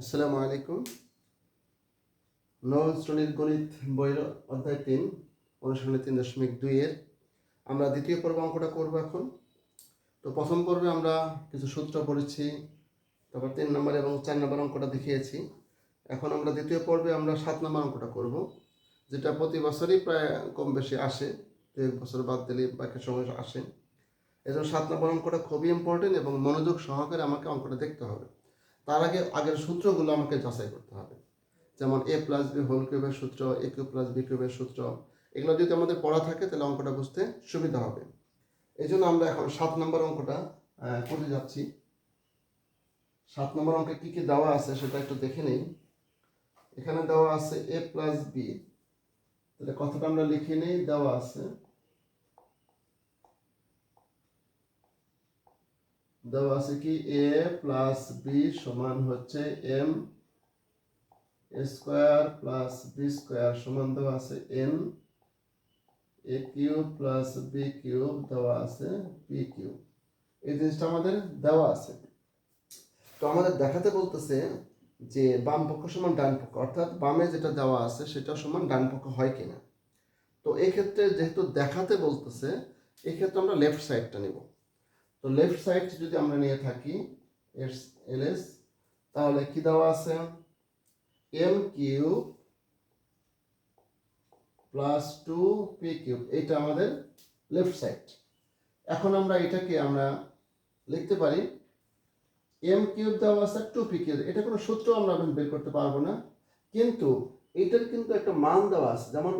আসসালামু আলাইকুম। নবম শ্রেণির গণিত বইয়ের অধ্যায় তিন, অনুশীলনী তিন দশমিক দুইয়ের আমরা দ্বিতীয় পর্ব অঙ্কটা করব এখন। তো প্রথম পর্বে আমরা কিছু সূত্র পড়েছি, তারপর তিন নম্বর এবং চার নম্বর অঙ্কটা দেখিয়েছি। এখন আমরা দ্বিতীয় পর্বে আমরা সাত নম্বর অঙ্কটা করব, যেটা প্রতি বছরই প্রায় কম বেশি আসে এক বছর বাদ দিলে বাকি সময় আসে। এজন্য সাত নম্বর অঙ্কটা খুবই ইম্পর্টেন্ট এবং মনোযোগ সহকারে আমাকে অঙ্কটা দেখতে হবে। তার আগে আগের সূত্রগুলো আমাকে যাচাই করতে হবে। যেমন এ প্লাস বি হোল কিউবের সূত্র এ কিউ প্লাস বি কিউবের সূত্র, এগুলো যদি আমাদের পড়া থাকে তাহলে অঙ্কটা বুঝতে সুবিধা হবে। এই জন্য আমরা এখন সাত নম্বর অঙ্কটা করতে যাচ্ছি। সাত নম্বর অঙ্কে কী কী দেওয়া আছে সেটা একটু দেখে নেই। এখানে দেওয়া আছে এ প্লাস বি তাহলে কথাটা আমরা লিখে নেই, দেওয়া আছে দেওয়া আছে কি? এ প্লাস বি সমান হচ্ছে M square plus B square সমান দেওয়া আছে N A cube plus B cube দেওয়া আছে বি কিউব এই জিনিসটা আমাদের দেওয়া আছে। তো আমাদের দেখাতে বলতেছে যে বাম পক্ষ সমান ডান পক্ষ, অর্থাৎ বামে যেটা দেওয়া আছে সেটা সমান ডান পক্ষ হয় কিনা। তো এই ক্ষেত্রে যেহেতু দেখাতে বলতেছে এই ক্ষেত্রে আমরা লেফট সাইডটা নেব। তো লেফট সাইড যদি আমরা নিয়ে থাকি, এস এল এস তাহলে কি দেওয়া আছে? M Q plus two P cube এটা আমাদের লেফট সাইড এখন আমরা এটাকে আমরা লিখতে পারি, এম কিউব দেওয়া আছে টু পি কিউব, এটা কোনো সূত্র আমরা এখন বের করতে পারব না, কিন্তু এটার কিন্তু একটা মান দেওয়া আছে, যেমন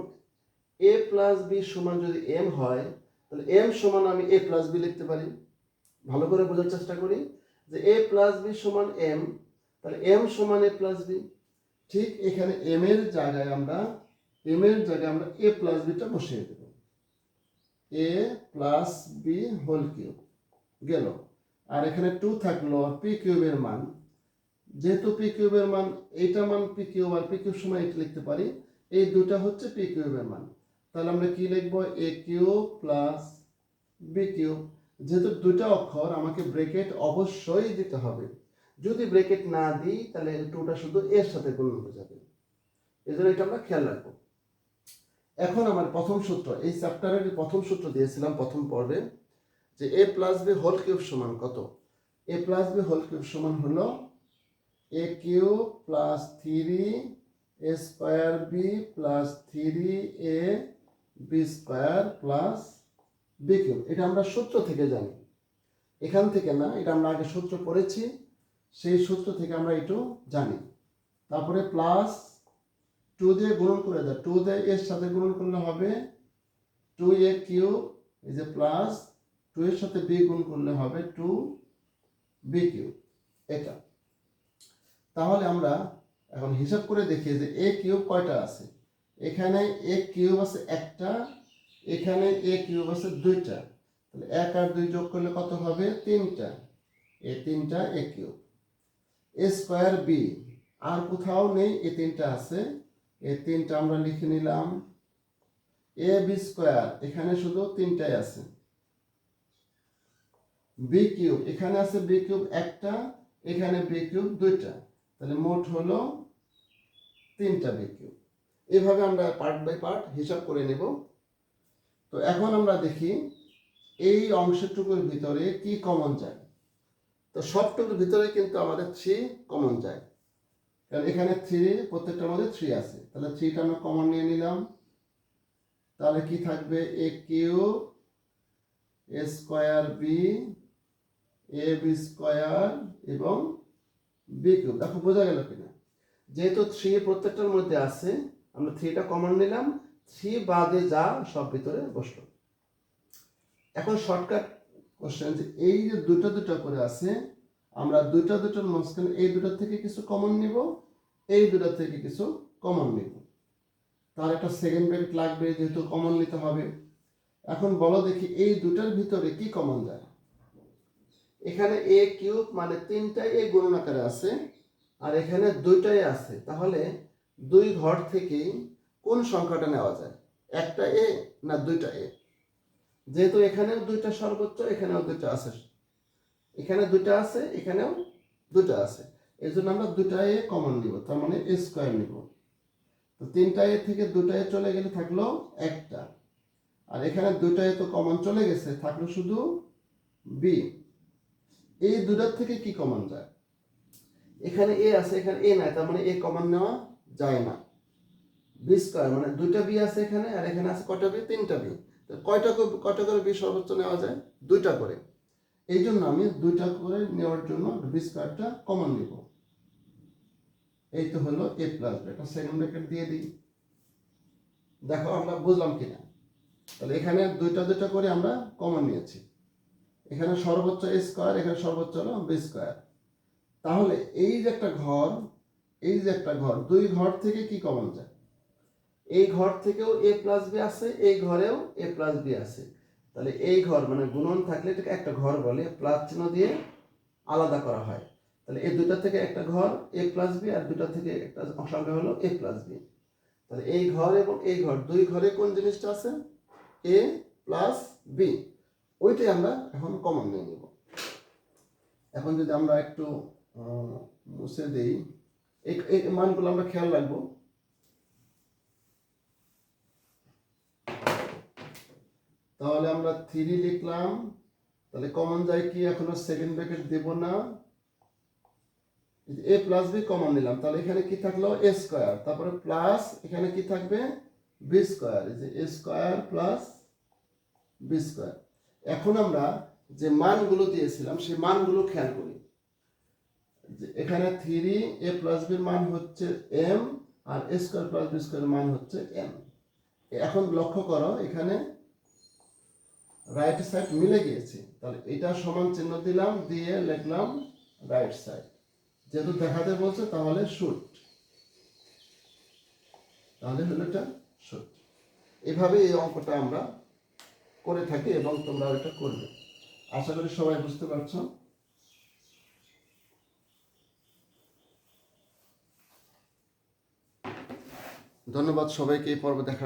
এ প্লাস বি সমান যদি এম হয়, তাহলে এম সমান আমি এ প্লাস বি লিখতে পারি। ভালো করে বোঝার চেষ্টা করি যে এ প্লাস বি সমান এম তাহলে এম সমান এ প্লাস বি ঠিক এখানে এম এর জায়গায় আমরা এম এর জায়গায় আমরা এ প্লাস বিটা বসিয়ে দেব। A plus B whole cube গেল। আর এখানে টু থাকল পি কিউবের মান। যেহেতু পি কিউবের মান, এইটা মান পি কিউব আর পি কিউব সময় এটা লিখতে পারি, এই দুটা হচ্ছে পি কিউবের মান। তাহলে আমরা কি লিখব? A cube plus B cube যেহেতু দুটো অক্ষর আমাকে ব্রেকেট অবশ্যই দিতে হবে। যদি ব্রেকেট না দিই, তাহলে টুটা শুধু এর সাথে গুণ হয়ে যাবে। এই জন্য এটা আমরা খেয়াল রাখব। এখন আমার প্রথম সূত্র, এই চ্যাপ্টারের প্রথম সূত্র দিয়েছিলাম প্রথম পর্বে, যে A plus B whole cube সমান কত? A plus B whole cube সমান হলো A Q plus three A square B plus three A B square plus B cube এটা আমরা সূত্র থেকে জানি। এখান থেকে না, এটা আমরা আগে সূত্র পড়েছি, সেই সূত্র থেকে আমরা একটু জানি। তারপরে প্লাস টু দিয়ে গুণন করে দেয়। টু দিয়ে এর সাথে গুণন করলে হবে টু এ কিউ এই যে প্লাস টু এর সাথে বি গুণ করলে হবে টু বি কিউ এটা। তাহলে আমরা এখন হিসাব করে দেখি যে এ কিউব কয়টা আছে? এখানে এ কিউব আছে একটা এখানে এ কিউব আছে দুইটা। তাহলে এক আর দুই যোগ করলে কত হবে? তিনটা। এ তিনটা, A cube. A square B আর কোথাও নেই, এ তিনটা আছে। এ তিনটা আমরা লিখে নিলাম। এ বি স্কোয়ার এখানে শুধু তিনটাই আছে। বি কিউব, এখানে আছে বি কিউব একটা, এখানে বি কিউব দুইটা। তাহলে মোট হলো তিনটা বি কিউব। এভাবে আমরা পার্ট বাই পার্ট হিসাব করে নেব। তো এখন আমরা দেখি এই অংশটুকুর ভিতরে কি কমন যায়। তো সবটুকুর ভিতরে কিন্তু আমাদের থ্রি কমন যায়। কারণ এখানে থ্রি প্রত্যেকটার মধ্যে থ্রি আছে। তাহলে থ্রিটা আমরা কমন নিয়ে নিলাম। তাহলে কি থাকবে? A Q A square B A B square এবং বি কিউব। দেখো বোঝা গেল কিনা? যেহেতু থ্রি প্রত্যেকটার মধ্যে আছে, আমরা থ্রিটা কমন নিলাম। থ্রি বাদে যা সব ভিতরে বসল। এখন শর্টকাট কোশ্চেন যে এই যে দুটো দুটো করে আছে, আমরা দুটো দুটোর মাঝখানে এই দুটো থেকে কিছু কমন নিব, এই দুটো থেকে কিছু কমন নিব। তার একটা সেকেন্ড ব্রেক লাগবে যেহেতু কমন নিতে হবে। এখন বলো দেখি এই দুটার ভিতরে কি কমন যায়? এখানে এ কিউব মানে তিনটাই এ গুণন আকারে আছে, আর এখানে দুইটাই আছে। তাহলে দুই ঘর থেকেই কোন সংখ্যাটা নেওয়া যায়? একটা এ না দুইটা এ যেহেতু এখানেও দুইটা সর্বোচ্চ, এখানেও দুইটা আছে। এখানে দুইটা আছে, এখানেও দুটো আছে। এই জন্য আমরা দুটা এ কমন নিব, তার মানে এ স্কোয়ার নিব। তো তিনটা এ থেকে দুটা এ চলে গেলে থাকল একটা। আর এখানে দুটা এ তো কমন চলে গেছে, থাকল শুধু বি এই দুটার থেকে কি কমন যায়? এখানে এ আছে, এখানে এ নাই, তার মানে এ কমন নেওয়া যায় না। বি স্কোয়ার মানে দুইটা বি আছে এখানে আর এখানে আছে কয়টা বি? তিনটা বি। কয়টা কয়টা করে বি সর্বোচ্চ নেওয়া যায়? দুইটা করে। এই জন্য আমি দুইটা করে নেওয়ার জন্য বি স্কোয়ারটা কমন নিব। এই তো হলো এ প্লাস বি একটা সেকেন্ড ব্র্যাকেট দিয়ে দিই। দেখো আমরা বুঝলাম কিনা? তাহলে এখানে দুইটা দুইটা করে আমরা কমন নিয়েছি। এখানে সর্বোচ্চ এ স্কোয়ার এখানে সর্বোচ্চ হলো বি স্কোয়ার তাহলে এই যে একটা ঘর, এই যে একটা ঘর, দুই ঘর থেকে কি কমন যায়? এই ঘর থেকেও এ প্লাস বি আছে, এই ঘরেও এ প্লাস বি আছে। তাহলে এই ঘর মানে গুণন থাকলে এটাকে একটা ঘর বলে, প্লাস চিহ্ন দিয়ে আলাদা করা হয়। তাহলে এই দুটা থেকে একটা ঘর এ প্লাস বি আর দুটা থেকে একটা সংখ্যা হলো এ প্লাস বি তাহলে এই ঘর এবং এই ঘর, দুই ঘরে কোন জিনিসটা আছে? এ প্লাস বি ওইটাই আমরা এখন কমন নিয়ে নিব। এখন যদি আমরা একটু মুছে দিই এই মানগুলো আমরা খেয়াল রাখব। তাহলে আমরা থ্রি লিখলাম। তাহলে কমন যায় কি? এখনও সেকেন্ড ব্র্যাকেট দেব না। এ প্লাস বি কমন নিলাম। তাহলে এখানে কি থাকল? এ স্কোয়ার তারপরে প্লাস এখানে কি থাকবে? বি স্কোয়ার এই যে A square plus B square এখন আমরা যে মানগুলো দিয়েছিলাম, সেই মানগুলো খেয়াল করি। এখানে থ্রি এ প্লাস বির মান হচ্ছে M R A square plus B square মান হচ্ছে এম এখন লক্ষ্য করো, এখানে রাইট সাইড মিলে গিয়েছে। তাহলে এটা সমান চিহ্ন দিলাম, দিয়ে লিখলাম রাইট সাইড যেহেতু দেখাতে বলছে, তাহলে শুট তাহলে হলো এটা শুট এভাবে এই অঙ্কটা আমরা করে থাকি এবং তোমরা এটা করবে। আশা করি সবাই বুঝতে পারছ। ধন্যবাদ সবাইকে, এই পর্ব দেখা